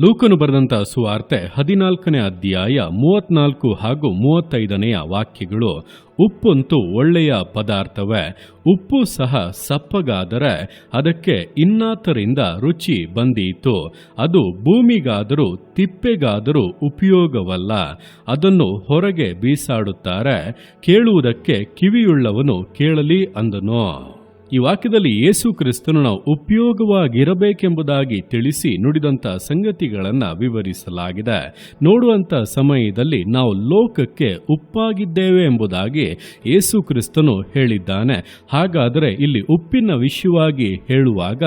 ಲೂಕನು ಬರೆದಂತ ಸುವಾರ್ತೆ ಹದಿನಾಲ್ಕನೇ ಅಧ್ಯಾಯ ಮೂವತ್ನಾಲ್ಕು ಹಾಗೂ ಮೂವತ್ತೈದನೆಯ ವಾಕ್ಯಗಳು ಉಪ್ಪಂತೂ ಒಳ್ಳೆಯ ಪದಾರ್ಥವೇ, ಉಪ್ಪು ಸಹ ಸಪ್ಪಗಾದರೆ ಅದಕ್ಕೆ ಇನ್ನಾತರಿಂದ ರುಚಿ ಬಂದೀತು. ಅದು ಭೂಮಿಗಾದರೂ ತಿಪ್ಪೆಗಾದರೂ ಉಪಯೋಗವಲ್ಲ. ಅದನ್ನು ಹೊರಗೆ ಬೀಸಾಡುತ್ತಾರೆ. ಕೇಳುವುದಕ್ಕೆ ಕಿವಿಯುಳ್ಳವನು ಕೇಳಲಿ ಅಂದನು. ಈ ವಾಕ್ಯದಲ್ಲಿ ಯೇಸು ಕ್ರಿಸ್ತನು ನಾವು ಉಪಯೋಗವಾಗಿರಬೇಕೆಂಬುದಾಗಿ ತಿಳಿಸಿ ನುಡಿದಂಥ ಸಂಗತಿಗಳನ್ನು ವಿವರಿಸಲಾಗಿದೆ. ನೋಡುವಂಥ ಸಮಯದಲ್ಲಿ ನಾವು ಲೋಕಕ್ಕೆ ಉಪ್ಪಾಗಿದ್ದೇವೆ ಎಂಬುದಾಗಿ ಯೇಸು ಕ್ರಿಸ್ತನು ಹೇಳಿದ್ದಾನೆ. ಹಾಗಾದರೆ ಇಲ್ಲಿ ಉಪ್ಪಿನ ವಿಷಯವಾಗಿ ಹೇಳುವಾಗ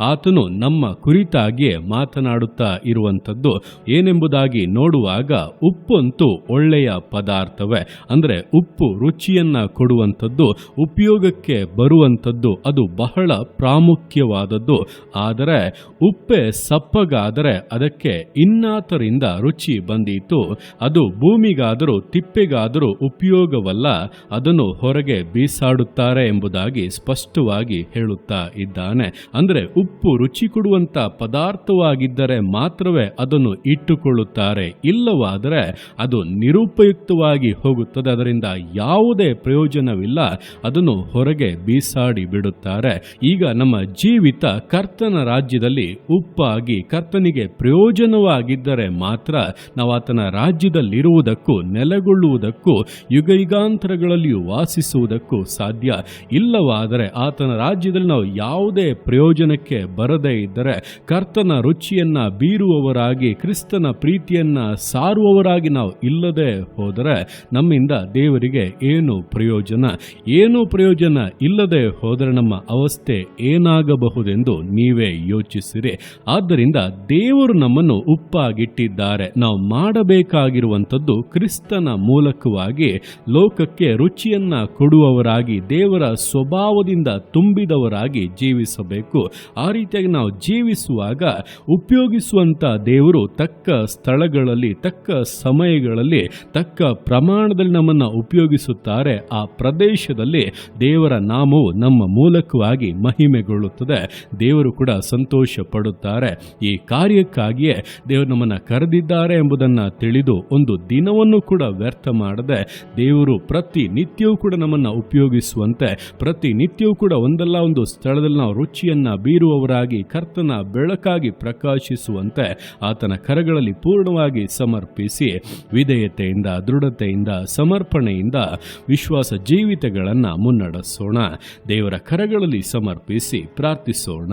ಆತನು ನಮ್ಮ ಕುರಿತಾಗಿಯೇ ಮಾತನಾಡುತ್ತಾ ಇರುವಂಥದ್ದು ಏನೆಂಬುದಾಗಿ ನೋಡುವಾಗ ಉಪ್ಪಂತೂ ಒಳ್ಳೆಯ ಪದಾರ್ಥವೇ. ಅಂದರೆ ಉಪ್ಪು ರುಚಿಯನ್ನು ಕೊಡುವಂಥದ್ದು, ಉಪಯೋಗಕ್ಕೆ ಬರುವಂಥದ್ದು ಅದು ಬಹಳ ಪ್ರಾಮುಖ್ಯವಾದದ್ದು. ಆದರೆ ಉಪ್ಪೆ ಸಪ್ಪಗಾದರೆ ಅದಕ್ಕೆ ಇನ್ನಾತರಿಂದ ರುಚಿ ಬಂದೀತು. ಅದು ಭೂಮಿಗಾದರೂ ತಿಪ್ಪೆಗಾದರೂ ಉಪಯೋಗವಲ್ಲ, ಅದನ್ನು ಹೊರಗೆ ಬೀಸಾಡುತ್ತಾರೆ ಎಂಬುದಾಗಿ ಸ್ಪಷ್ಟವಾಗಿ ಹೇಳುತ್ತಾ ಇದ್ದಾನೆ. ಅಂದರೆ ಉಪ್ಪು ರುಚಿ ಕೊಡುವಂಥ ಪದಾರ್ಥವಾಗಿದ್ದರೆ ಮಾತ್ರವೇ ಅದನ್ನು ಇಟ್ಟುಕೊಳ್ಳುತ್ತಾರೆ. ಇಲ್ಲವಾದರೆ ಅದು ನಿರುಪಯುಕ್ತವಾಗಿ ಹೋಗುತ್ತದೆ. ಅದರಿಂದ ಯಾವುದೇ ಪ್ರಯೋಜನವಿಲ್ಲ. ಅದನ್ನು ಹೊರಗೆ ಬೀಸಾಡಿ ಬಿಡುತ್ತಾರೆ ಈಗ ನಮ್ಮ ಜೀವಿತ ಕರ್ತನ ರಾಜ್ಯದಲ್ಲಿ ಉಪ್ಪಾಗಿ ಕರ್ತನಿಗೆ ಪ್ರಯೋಜನವಾಗಿದ್ದರೆ ಮಾತ್ರ ನಾವು ಆತನ ರಾಜ್ಯದಲ್ಲಿರುವುದಕ್ಕೂ, ನೆಲೆಗೊಳ್ಳುವುದಕ್ಕೂ ಯುಗ ಯುಗಾಂತರಗಳಲ್ಲಿಯೂ ವಾಸಿಸುವುದಕ್ಕೂ ಸಾಧ್ಯ. ಇಲ್ಲವಾದರೆ ಆತನ ರಾಜ್ಯದಲ್ಲಿ ನಾವು ಯಾವುದೇ ಪ್ರಯೋಜನಕ್ಕೆ ಬರದೇ ಇದ್ದರೆ ಕರ್ತನ ರುಚಿಯನ್ನ ಬೀರುವವರಾಗಿ, ಕ್ರಿಸ್ತನ ಪ್ರೀತಿಯನ್ನ ಸಾರುವವರಾಗಿ ನಾವು ಇಲ್ಲದೆ ಹೋದರೆ ನಮ್ಮಿಂದ ದೇವರಿಗೆ ಏನು ಪ್ರಯೋಜನ? ಏನು ಪ್ರಯೋಜನ ಇಲ್ಲದೆ ಹೋದರೆ ನಮ್ಮ ಅವಸ್ಥೆ ಏನಾಗಬಹುದೆಂದು ನೀವೇ ಯೋಚಿಸಿರಿ. ಆದ್ದರಿಂದ ದೇವರು ನಮ್ಮನ್ನು ಉಪ್ಪಾಗಿಟ್ಟಿದ್ದಾರೆ. ನಾವು ಮಾಡಬೇಕಾಗಿರುವಂಥದ್ದು ಕ್ರಿಸ್ತನ ಮೂಲಕವಾಗಿ ಲೋಕಕ್ಕೆ ರುಚಿಯನ್ನ ಕೊಡುವವರಾಗಿ, ದೇವರ ಸ್ವಭಾವದಿಂದ ತುಂಬಿದವರಾಗಿ ಜೀವಿಸಬೇಕು. ಆ ರೀತಿಯಾಗಿ ನಾವು ಜೀವಿಸುವಾಗ ಉಪಯೋಗಿಸುವಂಥ ದೇವರು ತಕ್ಕ ಸ್ಥಳಗಳಲ್ಲಿ, ತಕ್ಕ ಸಮಯಗಳಲ್ಲಿ, ತಕ್ಕ ಪ್ರಮಾಣದಲ್ಲಿ ನಮ್ಮನ್ನು ಉಪಯೋಗಿಸುತ್ತಾರೆ. ಆ ಪ್ರದೇಶದಲ್ಲಿ ದೇವರ ನಾಮವು ನಮ್ಮ ಮೂಲಕವಾಗಿ ಮಹಿಮೆಗೊಳ್ಳುತ್ತದೆ. ದೇವರು ಕೂಡ ಸಂತೋಷ ಪಡುತ್ತಾರೆ ಈ ಕಾರ್ಯಕ್ಕಾಗಿಯೇ ದೇವರು ನಮ್ಮನ್ನು ಕರೆದಿದ್ದಾರೆ ಎಂಬುದನ್ನು ತಿಳಿದು ಒಂದು ದಿನವನ್ನು ಕೂಡ ವ್ಯರ್ಥ ಮಾಡದೆ ದೇವರು ಪ್ರತಿ ನಿತ್ಯವೂ ಕೂಡ ನಮ್ಮನ್ನು ಉಪಯೋಗಿಸುವಂತೆ ಪ್ರತಿ ನಿತ್ಯವೂ ಕೂಡ ಒಂದಲ್ಲ ಒಂದು ಸ್ಥಳದಲ್ಲಿ ನಾವು ರುಚಿಯನ್ನು ಬೀರುವವರಾಗಿ, ಕರ್ತನ ಬೆಳಕಾಗಿ ಪ್ರಕಾಶಿಸುವಂತೆ ಆತನ ಕರಗಳಲ್ಲಿ ಪೂರ್ಣವಾಗಿ ಸಮರ್ಪಿಸಿ ವಿಧೇಯತೆಯಿಂದ, ದೃಢತೆಯಿಂದ, ಸಮರ್ಪಣೆಯಿಂದ ವಿಶ್ವಾಸ ಜೀವಿತಗಳನ್ನು ಮುನ್ನಡೆಸೋಣ. ದೇವರ ಕರಗಳಲ್ಲಿ ಸಮರ್ಪಿಸಿ ಪ್ರಾರ್ಥಿಸೋಣ.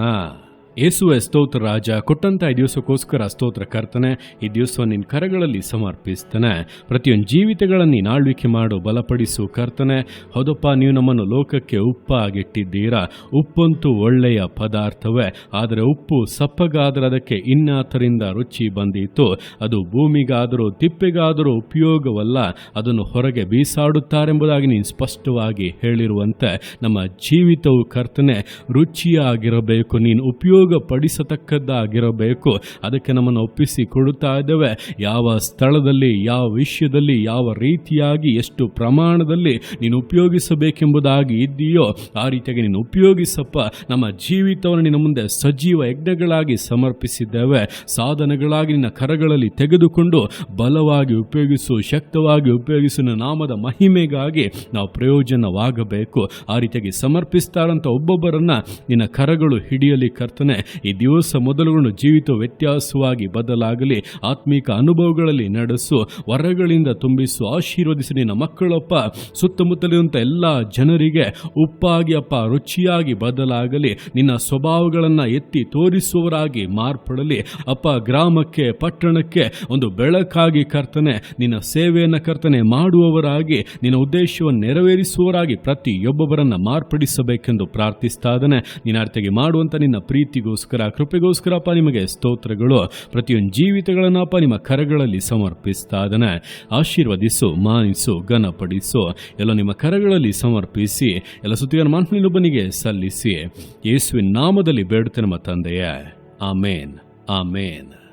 ಯೇಸುವೆ ಸ್ತೋತ್ರ ರಾಜ, ಕೊಟ್ಟಂತ ಈ ದಿವಸಕ್ಕೋಸ್ಕರ ಸ್ತೋತ್ರ ಕರ್ತನೆ, ಈ ದಿವಸ ನಿನ್ನ ಕರಗಳಲ್ಲಿ ಸಮರ್ಪಿಸ್ತಾನೆ. ಪ್ರತಿಯೊಂದು ಜೀವಿತಗಳನ್ನು ನೀನು ಆಳ್ವಿಕೆ ಮಾಡು, ಬಲಪಡಿಸು ಕರ್ತನೆ. ಹೌದಪ್ಪ, ನೀವು ನಮ್ಮನ್ನು ಲೋಕಕ್ಕೆ ಉಪ್ಪಾಗಿಟ್ಟಿದ್ದೀರಾ. ಉಪ್ಪಂತೂ ಒಳ್ಳೆಯ ಪದಾರ್ಥವೇ. ಆದರೆ ಉಪ್ಪು ಸಪ್ಪಗಾದರೆ ಅದಕ್ಕೆ ಇನ್ನಾತರಿಂದ ರುಚಿ ಬಂದಿತ್ತು ಅದು ಭೂಮಿಗಾದರೂ ತಿಪ್ಪೆಗಾದರೂ ಉಪಯೋಗವಲ್ಲ. ಅದನ್ನು ಹೊರಗೆ ಬೀಸಾಡುತ್ತಾರೆಂಬುದಾಗಿ ನೀನು ಸ್ಪಷ್ಟವಾಗಿ ಹೇಳಿರುವಂತೆ ನಮ್ಮ ಜೀವಿತವು ಕರ್ತನೆ, ರುಚಿಯಾಗಿರಬೇಕು. ನೀನು ಉಪಯೋಗ ಪಡಿಸತಕ್ಕದ್ದಾಗಿರಬೇಕು ಅದಕ್ಕೆ ನಮ್ಮನ್ನು ಒಪ್ಪಿಸಿ ಕೊಡುತ್ತಾ ಇದ್ದೇವೆ. ಯಾವ ಸ್ಥಳದಲ್ಲಿ, ಯಾವ ವಿಷಯದಲ್ಲಿ, ಯಾವ ರೀತಿಯಾಗಿ, ಎಷ್ಟು ಪ್ರಮಾಣದಲ್ಲಿ ನೀನು ಉಪಯೋಗಿಸಬೇಕೆಂಬುದಾಗಿ ಇದ್ದೀಯೋ, ಆ ರೀತಿಯಾಗಿ ನೀನು ಉಪಯೋಗಿಸಪ್ಪ. ನಮ್ಮ ಜೀವಿತವನ್ನು ನಿನ್ನ ಮುಂದೆ ಸಜೀವ ಯಜ್ಞಗಳಾಗಿ ಸಮರ್ಪಿಸಿದ್ದೇವೆ. ಸಾಧನಗಳಾಗಿ ನಿನ್ನ ಕರಗಳಲ್ಲಿ ತೆಗೆದುಕೊಂಡು ಬಲವಾಗಿ ಉಪಯೋಗಿಸು, ಶಕ್ತವಾಗಿ ಉಪಯೋಗಿಸು ನಾಮದ ಮಹಿಮೆಗಾಗಿ ನಾವು ಪ್ರಯೋಜನವಾಗಬೇಕು. ಆ ರೀತಿಯಾಗಿ ಸಮರ್ಪಿಸ್ತಾರಂತ ಒಬ್ಬೊಬ್ಬರನ್ನ ನಿನ್ನ ಕರಗಳು ಹಿಡಿಯಲಿ ಕರ್ತನೆ. ಈ ದಿವಸ ಮೊದಲುಗೊಂಡು ಜೀವಿತ ವ್ಯತ್ಯಾಸವಾಗಿ ಬದಲಾಗಲಿ, ಆತ್ಮೀಕ ಅನುಭವಗಳಲ್ಲಿ ನಡೆಸು, ವರಗಳಿಂದ ತುಂಬಿಸು, ಆಶೀರ್ವದಿಸಿ ನಿನ್ನ ಮಕ್ಕಳಪ್ಪ. ಸುತ್ತಮುತ್ತಲಿರುವಂಥ ಎಲ್ಲ ಜನರಿಗೆ ಉಪ್ಪಾಗಿ ಅಪ್ಪ, ರುಚಿಯಾಗಿ ಬದಲಾಗಲಿ, ನಿನ್ನ ಸ್ವಭಾವಗಳನ್ನು ಎತ್ತಿ ತೋರಿಸುವವರಾಗಿ ಮಾರ್ಪಡಲಿ. ಅಪ್ಪ, ಗ್ರಾಮಕ್ಕೆ, ಪಟ್ಟಣಕ್ಕೆ ಒಂದು ಬೆಳಕಾಗಿ ಕರ್ತನೆ, ನಿನ್ನ ಸೇವೆಯನ್ನು ಕರ್ತನೆ ಮಾಡುವವರಾಗಿ, ನಿನ್ನ ಉದ್ದೇಶವನ್ನು ನೆರವೇರಿಸುವವರಾಗಿ ಪ್ರತಿಯೊಬ್ಬೊಬ್ಬರನ್ನು ಮಾರ್ಪಡಿಸಬೇಕೆಂದು ಪ್ರಾರ್ಥಿಸ್ತಾ ಇದ್ದಾನೆ. ನಿನ್ನ ಅರ್ಥಗೆ ಮಾಡುವಂತ ನಿನ್ನ ಪ್ರೀತಿಗೋಸ್ಕರ ಕೃಪೆಗೋಸ್ಕರಪ್ಪ ನಿಮಗೆ ಸ್ತೋತ್ರಗಳು. ಪ್ರತಿಯೊಂದು ಜೀವಿತಗಳನ್ನಪ್ಪ ನಿಮ್ಮ ಕರಗಳಲ್ಲಿ ಸಮರ್ಪಿಸ್ತಾ ಇದ್ದಾನೆ. ಆಶೀರ್ವದಿಸು, ಮಾನಿಸು, ಘನಪಡಿಸು. ಎಲ್ಲ ನಿಮ್ಮ ಕರಗಳಲ್ಲಿ ಸಮರ್ಪಿಸಿ, ಎಲ್ಲ ಸುತ್ತಿಗಾರ ಮಾನ್ಫಿನೊಬ್ಬನಿಗೆ ಸಲ್ಲಿಸಿ. ಯೇಸುವಿನ ನಾಮದಲ್ಲಿ ಬೇಡುತ್ತೆ ನಮ್ಮ ತಂದೆಯೇ. ಆಮೇನ್. ಆಮೇನ್.